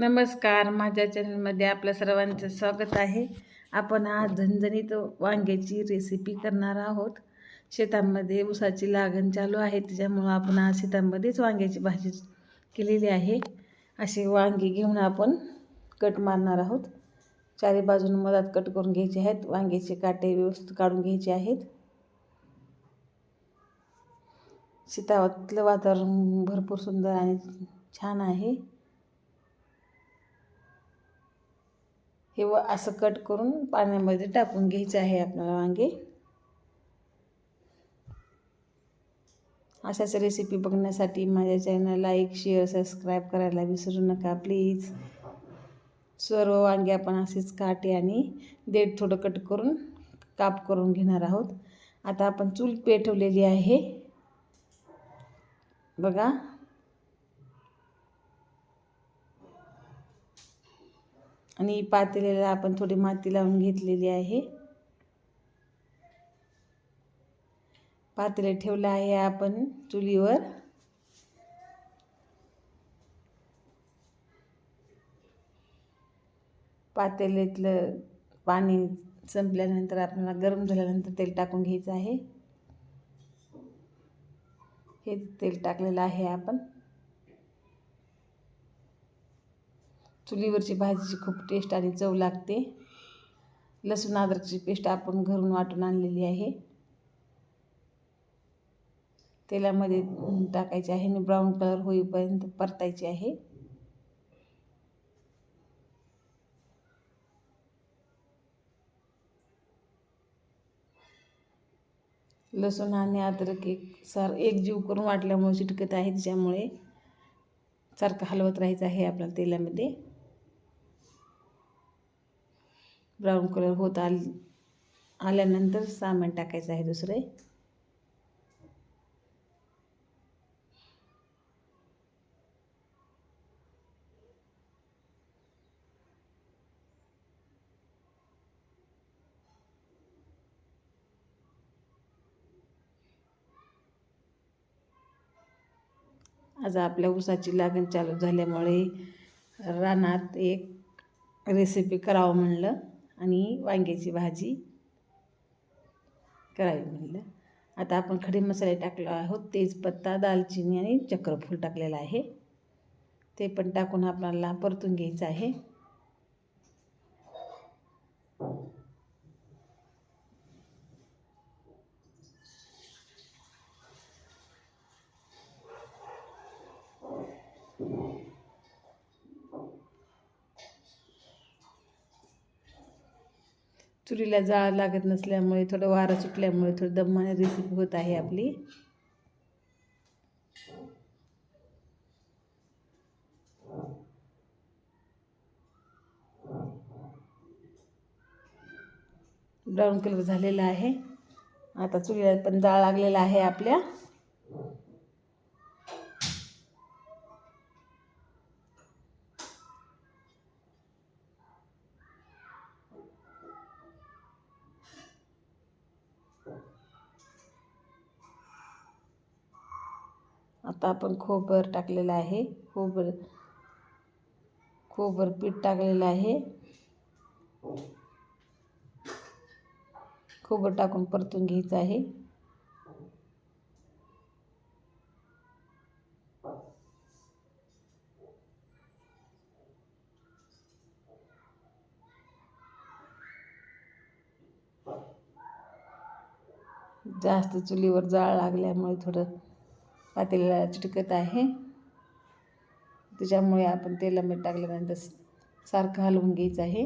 नमस्कार माझ्या चॅनलमध्ये आपल्या सर्वांचं स्वागत आहे. आपण आज झणझणीत वांग्याची रेसिपी करणार आहोत. शेतामध्ये ऊसाची लागण चालू आहे त्याच्यामुळं आपण आज शेतामध्येच वांग्याची भाजी केलेली आहे. असे वांगे घेऊन आपण कट मारणार आहोत. चारी बाजून मधात कट करून घ्यायचे आहेत. वांग्याचे काटे व्यवस्थित काढून घ्यायचे आहेत. शेतातलं वातावरण भरपूर सुंदर आणि छान आहे. हे व असं कट करून पाण्यामध्ये टाकून घ्यायचं आहे आपल्याला वांगे. अशाच रेसिपी बघण्यासाठी माझ्या चॅनल लाईक शेअर सबस्क्राईब करायला विसरू नका प्लीज सर्व वांगे आपण असेच काटे आणि देठ थोडं कट करून काप करून घेणार आहोत. आता आपण चूल पेटवलेली आहे. बघा. आणि पातेल्याला आपण थोडी माती लावून घेतलेली आहे. पातेले ठेवलं आहे आपण चुलीवर. पातेल्यातलं पाणी संपल्यानंतर आपल्याला गरम झाल्यानंतर तेल टाकून घ्यायचं आहे. हे तेल टाकलेलं आहे आपण. चुलीवरची भाजीची खूप टेस्ट आणि चव लागते. लसूण अद्रकची पेस्ट आपण घरून वाटून आणलेली आहे. तेलामध्ये टाकायचे आहे आणि ब्राऊन कलर होईपर्यंत परतायची आहे. लसूण आणि अद्रक एक सार एक जीव करून वाटल्यामुळे चिटकत आहे त्याच्यामुळे सारखं हलवत राहायचं आहे आपल्याला तेलामध्ये. ब्राऊन कलर होत आल आल्यानंतर सामान टाकायचं आहे दुसरे. आज आपल्या ऊसाची लागण चालू झाल्यामुळे रानात एक रेसिपी करावं म्हणलं. आणि वांग्याची भाजी करावी म्हणलं. आता आपण खडे मसाले टाकलो आहोत तेजपत्ता दालचिनी आणि चक्रफूल टाकलेलं आहे. ते पण टाकून आपल्याला परतून घ्यायचं आहे. चुलीला जाळ लागत नसल्यामुळे थोडं वारा सुटल्यामुळे थोडं दमाने रेसिपी होत आहे आपली. ब्राऊन कलर झालेला आहे. आता चुलीला पण जाळ लागलेला आहे आपल्या. आता आपण खोबर टाकलेलं आहे. खोबर खोबर पीठ टाकलेलं आहे. खोबर टाकून परतून घ्यायचं आहे. जास्त चुलीवर जाळ लागल्यामुळे थोडं पातेल्याला चिटकत आहे. त्याच्यामुळे आपण तेलामध्ये टाकल्यानंतर सारखं हलवून घ्यायचं आहे.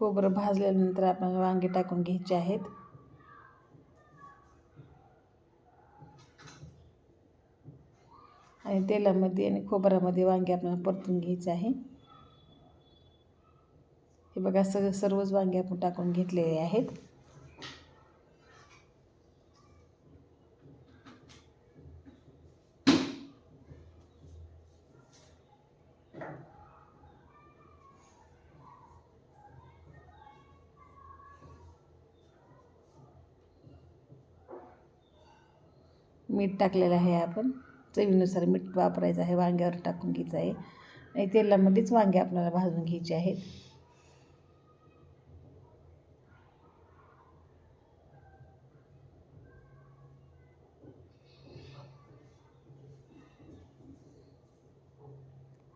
हो, खोबरं भाजल्यानंतर आपल्याला वांगे टाकून घ्यायचे आहेत. आणि तेलामध्ये आणि खोबऱ्यामध्ये वांगे आपल्याला परतून घ्यायचे आहे. हे बघा सगळं सर्वच वांगे आपण टाकून घेतलेले आहेत. मीठ टाकलेलं आहे आपण. चवीनुसार मीठ वापरायचं आहे वांग्यावर टाकून घ्यायचं आहे. आणि तेलामध्येच वांगे आपल्याला भाजून घ्यायचे आहेत.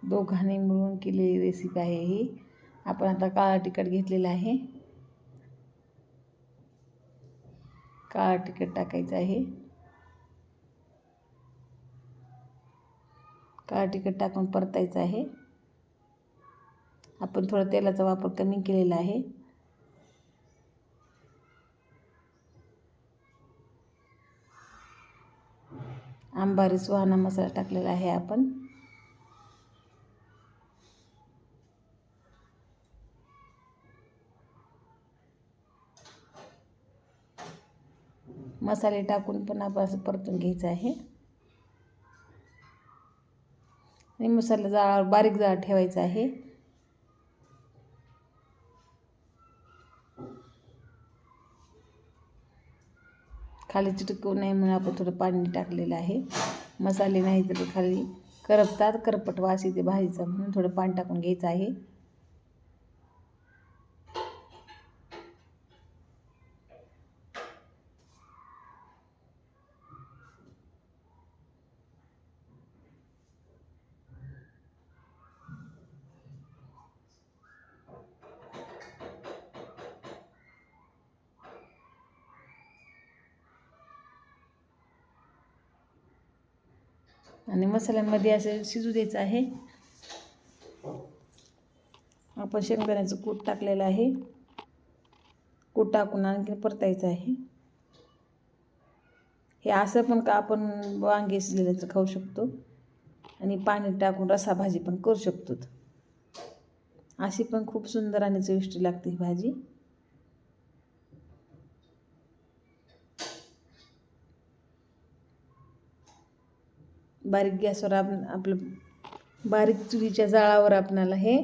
दोघांनी मिळून केलेली रेसिपी आहे ही. आपण आता काळा तिखट घेतलेला आहे. काळा तिखट टाकायचं आहे. काळा तिखट टाकून परतायचं आहे. आपण थोडा तेलाचा वापर कमी केलेला आहे. आंबारी सुहाना मसाला टाकलेला आहे आपण. मसाले टाकून पण आपण असं परतून घ्यायचं आहे. आणि मसाला जाळावर बारीक जाळ ठेवायचा आहे. खाली चिटकवू नये म्हणून आपण थोडं पाणी टाकलेलं आहे. मसाले नाही तर खाली करपतात करपट वास येते भाजीचा म्हणून थोडं पाणी टाकून घ्यायचं आहे. आणि मसाल्यांमध्ये असं शिजू द्यायचं आहे. आपण शेंगदाण्याचं कूट टाकलेलं आहे. कूट टाकून आणखी परतायचं आहे. हे असं पण का आपण वांगे शिजलेलं तर खाऊ शकतो. आणि पाणी टाकून रसा भाजी पण करू शकतो. अशी पण खूप सुंदर आणि चविष्ट लागते ही भाजी. बारीक गॅसवर आपण आपलं बारीक चुलीच्या जाळावर आपणाला हे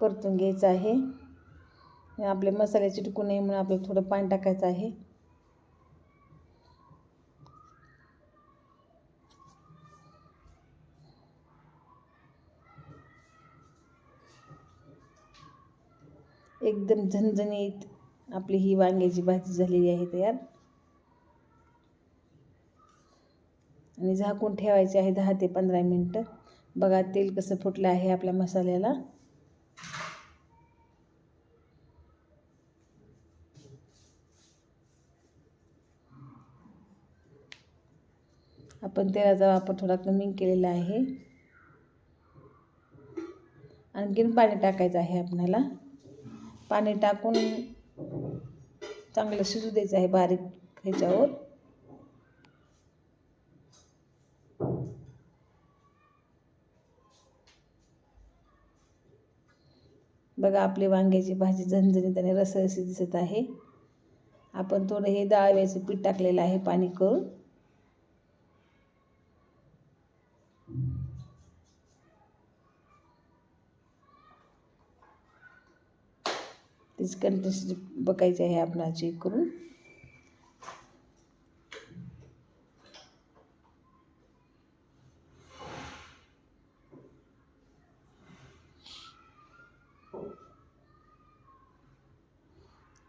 परतून घ्यायचं आहे. आपले मसाले चिटकू नये म्हणून आपल्याला थोडं पाणी टाकायचं आहे. एकदम झणझणीत आपली ही वांग्याची भाजी झालेली आहे तयार. आणि झाकून ठेवायचे आहे दहा ते पंधरा मिनटं. बघा तेल कसं फुटलं आहे आपल्या मसाल्याला. आपण तेलाचा वापर थोडा कमी केलेला आहे. आणखीन पाणी टाकायचं आहे आपल्याला. पाणी टाकून चांगलं शिजू द्यायचं आहे बारीक ह्याच्यावर. बघा आपली वांग्याची भाजी झणझणीत आणि रसरशी दिसत आहे. आपण थोडं हे डाळव्याचं पीठ टाकलेलं आहे पाणी करून. तीच कंटेस्ट बघायची आहे आपण चेक करून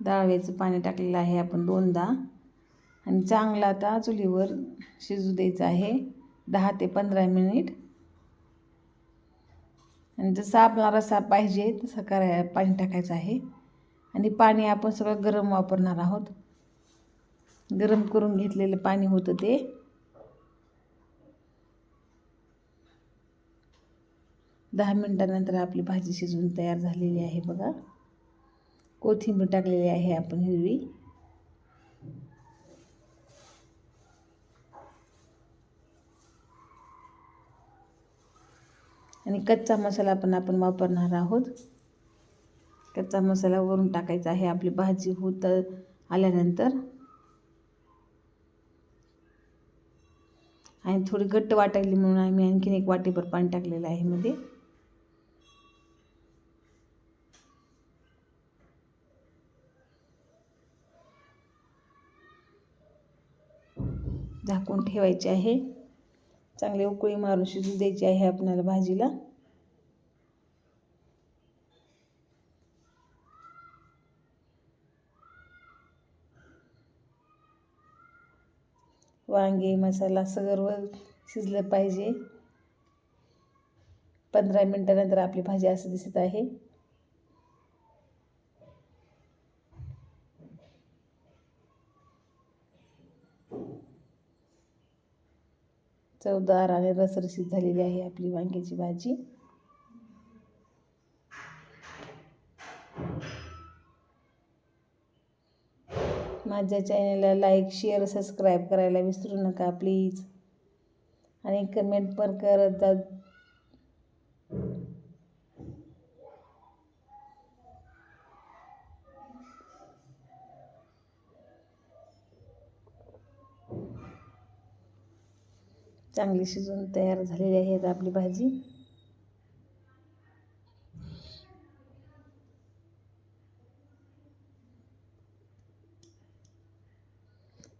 डाळव्याचं पाणी टाकलेलं आहे आपण दोनदा. आणि चांगला आता चुलीवर शिजू द्यायचं आहे. दहा ते पंधरा मिनिट. आणि जसा आपला रसा पाहिजे तसं कराय पाणी टाकायचं आहे. आणि पाणी आपण सगळं गरम वापरणार आहोत. गरम करून घेतलेलं पाणी होतं ते. दहा मिनटानंतर आपली भाजी शिजून तयार झालेली आहे बघा. कोथिंबीर टाकलेली आहे आपण हिरवी. आणि कच्चा मसाला पण आपण वापरणार आहोत. कच्चा मसाला वरून टाकायचा आहे. आपली भाजी होत आल्यानंतर. आणि थोडी घट्ट वाटायली म्हणून आम्ही आणखीन एक वाटीभर पाणी टाकलेलं आहे मध्ये. झाकून ठेवायचे आहे. चांगली उकळी मारून शिजू द्यायची आहे आपल्याला भाजीला. वांगे मसाला सर्व शिजलं पाहिजे. पंधरा मिनटानंतर आपली भाजी असं दिसत आहे. चवदार आणि रसरशीत झालेली आहे आपली वांग्याची भाजी. माझ्या चॅनलला लाईक शेअर सबस्क्राईब करायला विसरू नका प्लीज. आणि कमेंट पण करत जा चांगली शिजून तयार झालेली आहे आपली भाजी.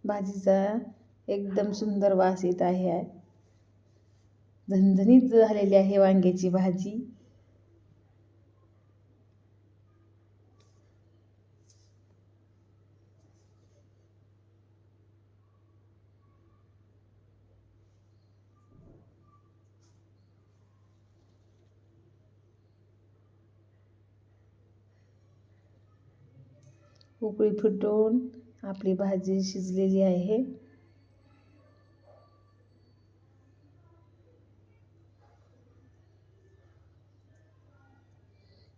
भाजीचा एकदम सुंदर वास येत आहे. झणझणीत झालेली आहे वांग्याची भाजी. उकळी फुटून आपली भाजी शिजलेली आहे.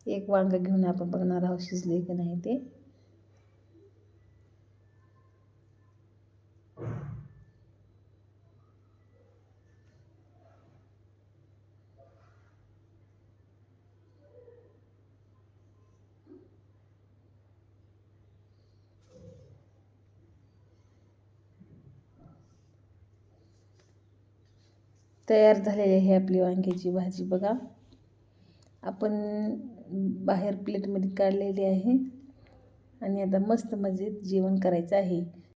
एक वांग घेऊन आपण बघणार आहोत शिजले की नाही ते. तयार झालेली आहे आपली वांग्याची भाजी. बघा आपण बाहेर प्लेटमध्ये काढलेली आहे. आणि आता मस्त मजेत जेवण करायचं आहे.